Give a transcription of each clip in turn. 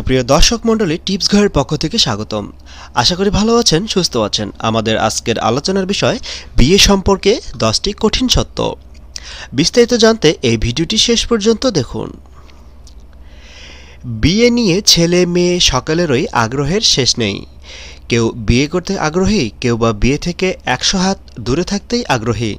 সুপ্রিয় দর্শক মণ্ডলী, টিপস ঘরের পক্ষ থেকে স্বাগতম। আশা করি ভালো আছেন, সুস্থ আছেন। আমাদের আজকের আলোচনার বিষয়, বিয়ে সম্পর্কে দশটি কঠিন সত্য। বিস্তারিত জানতে এই ভিডিওটি শেষ পর্যন্ত দেখুন। বিয়ে নিয়ে ছেলে মেয়ে সকালেরই আগ্রহের শেষ নেই। কেউ বিয়ে করতে আগ্রহী, কেউ বা বিয়ে থেকে একশো হাত দূরে থাকতেই আগ্রহী।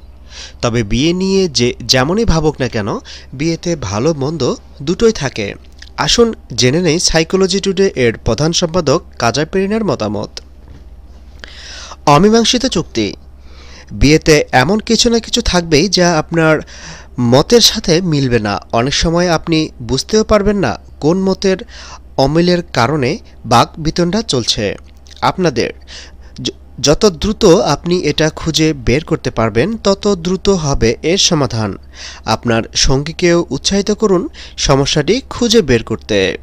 তবে বিয়ে নিয়ে যে যেমনই ভাবুক না কেন, বিয়েতে ভালো মন্দ দুটোই থাকে। আসুন জেনে নেই সাইকোলজি টুডে এর প্রধান সম্পাদক কাজা পেরিনার মতামত। অমীমাংসিত চুক্তি। বিয়েতে এমন কিছু না কিছু থাকবেই যা আপনার মতের সাথে মিলবে না। অনেক সময় আপনি বুঝতেও পারবেন না কোন মতের অমিলের কারণে বাক বিতণ্ডা চলছে। আপনাদের যত দ্রুত আপনি এটা খুঁজে বের করতে পারবেন, তত দ্রুত হবে এর সমাধান। আপনার সঙ্গীকেও উৎসাহিত করুন সমস্যাটি খুঁজে বের করতে।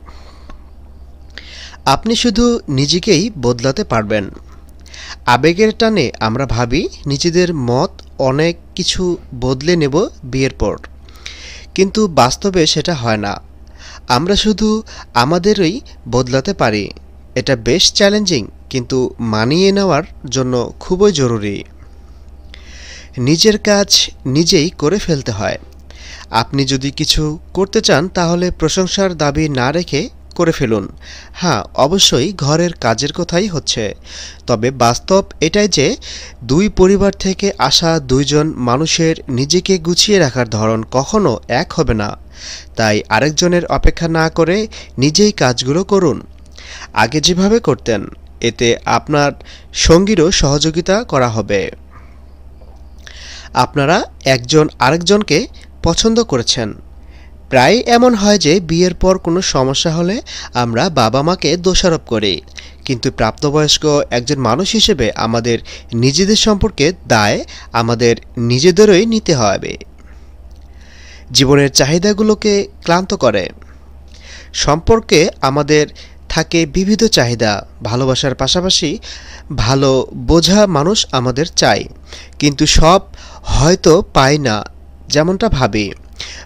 আপনি শুধু নিজেকেই বদলাতে পারবেন। আবেগের টানে আমরা ভাবি নিজেদের মত অনেক কিছু বদলে নেব বিয়ের পর। কিন্তু বাস্তবে সেটা হয় না। আমরা শুধু আমাদেরই বদলাতে পারি। এটা বেশ চ্যালেঞ্জিং কিন্তু মানিয়ে নেওয়ার জন্য খুবই জরুরি। নিজের কাজ নিজেই করে ফেলতে হয়। আপনি যদি কিছু করতে চান, তাহলে প্রশংসার দাবি না রেখে করে ফেলুন। হ্যাঁ অবশ্যই ঘরের কাজের কথাই হচ্ছে। তবে বাস্তব এটাই যে, দুই পরিবার থেকে আসা দুইজন মানুষের নিজেকে গুছিয়ে রাখার ধরন কখনো এক হবে না। তাই আরেকজনের অপেক্ষা না করে নিজেই কাজগুলো করুন। আগে যেভাবে করতেন এতে আপনার সঙ্গীরও সহযোগিতা করা হবে। আপনারা একজন আরেকজনকে পছন্দ করেছেন। প্রায় এমন হয় যে বিয়ের পর কোনো সমস্যা হলে আমরা বাবা মাকে দোষারোপ করি। কিন্তু প্রাপ্তবয়স্ক একজন মানুষ হিসেবে আমাদের নিজেদের সম্পর্কে দায় আমাদের নিজেদেরই নিতে হবে। জীবনের চাহিদাগুলোকে ক্লান্ত করে। সম্পর্কে আমাদের থাকে বিবিধ চাহিদা, ভালোবাসার পাশাপাশি ভালো বোঝা মানুষ আমাদের চাই কিন্তু সব হয়তো পাই না, যেমনটা ভাবি।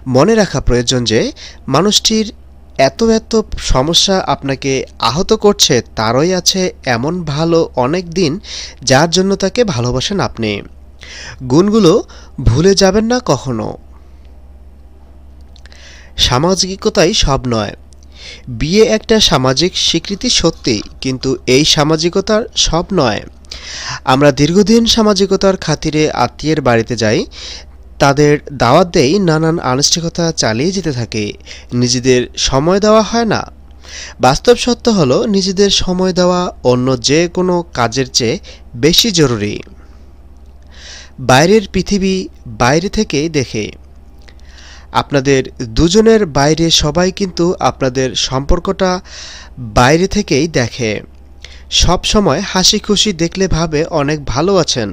মনে রাখা প্রয়োজন যে, মানুষটির এত এত সমস্যা আপনাকে আহত করছে, তারই আছে এমন ভালো অনেক দিন যার জন্য তাকে ভালোবাসেন আপনি। গুণগুলো ভুলে যাবেন না কখনো। সামাজিকতাই সব নয়। বিয়ে একটা সামাজিক স্বীকৃতি সত্যি, কিন্তু এই সামাজিকতার সব নয়। আমরা দীর্ঘদিন সামাজিকতার খাতিরে আত্মীয়ের বাড়িতে যাই, তাদের দাওয়াত দেই, নানান আনুষ্ঠানিকতা চালিয়ে যেতে থাকে। নিজেদের সময় দেওয়া হয় না। বাস্তব সত্য হলো, নিজেদের সময় দেওয়া অন্য যে কোনো কাজের চেয়ে বেশি জরুরি। বাইরের পৃথিবী বাইরে থেকেই দেখে। আপনাদের দুজনের বাইরে সবাই কিন্তু আপনাদের সম্পর্কটা বাইরে থেকেই দেখে। সব সময় হাসি খুশি দেখলে ভাবে অনেক ভালো আছেন।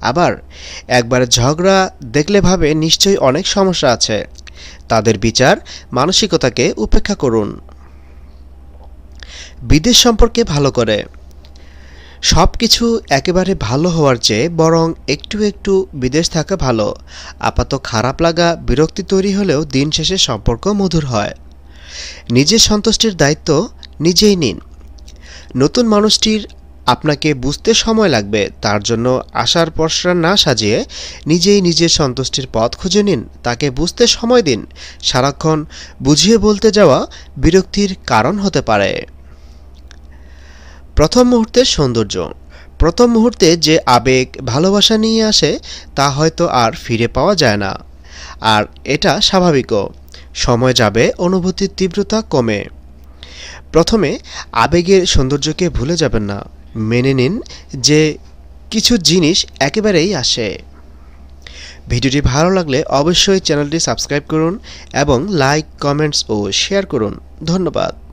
আবার একবার ঝগড়া দেখলে ভাবে নিশ্চয়ই অনেক সমস্যা আছে। তাদের বিচার মানসিকতাকে উপেক্ষা করুন। বিদেশ সম্পর্কে ভালো করে। সব কিছু একেবারে ভালো হওয়ার চেয়ে বরং একটু একটু বিদেশ থাকা ভালো। আপাত খারাপ লাগা, বিরক্তি তৈরি হলেও দিন শেষে সম্পর্ক মধুর হয়। নিজের সন্তুষ্টির দায়িত্ব নিজেই নিন। নতুন মানুষটির আপনাকে বুঝতে সময় লাগবে, তার জন্য আশার পশরা না সাজিয়ে নিজেই নিজের সন্তুষ্টির পথ খুঁজে নিন, তাকে বুঝতে সময় দিন। সারাক্ষণ বুঝিয়ে বলতে যাওয়া বিরক্তির কারণ হতে পারে। প্রথম মুহূর্তের সৌন্দর্য। প্রথম মুহূর্তে যে আবেগ, ভালোবাসা নিয়ে আসে, তা হয়তো আর ফিরে পাওয়া যায় না। আর এটা স্বাভাবিকও। সময় যাবে, অনুভূতির তীব্রতা কমে। প্রথমে আবেগের সৌন্দর্যকে ভুলে যাবেন না। মেনে নিন যে কিছু জিনিস একেবারেই আসে। ভিডিওটি ভালো লাগলে অবশ্যই চ্যানেলটি সাবস্ক্রাইব করুন এবং লাইক, কমেন্টস ও শেয়ার করুন। ধন্যবাদ।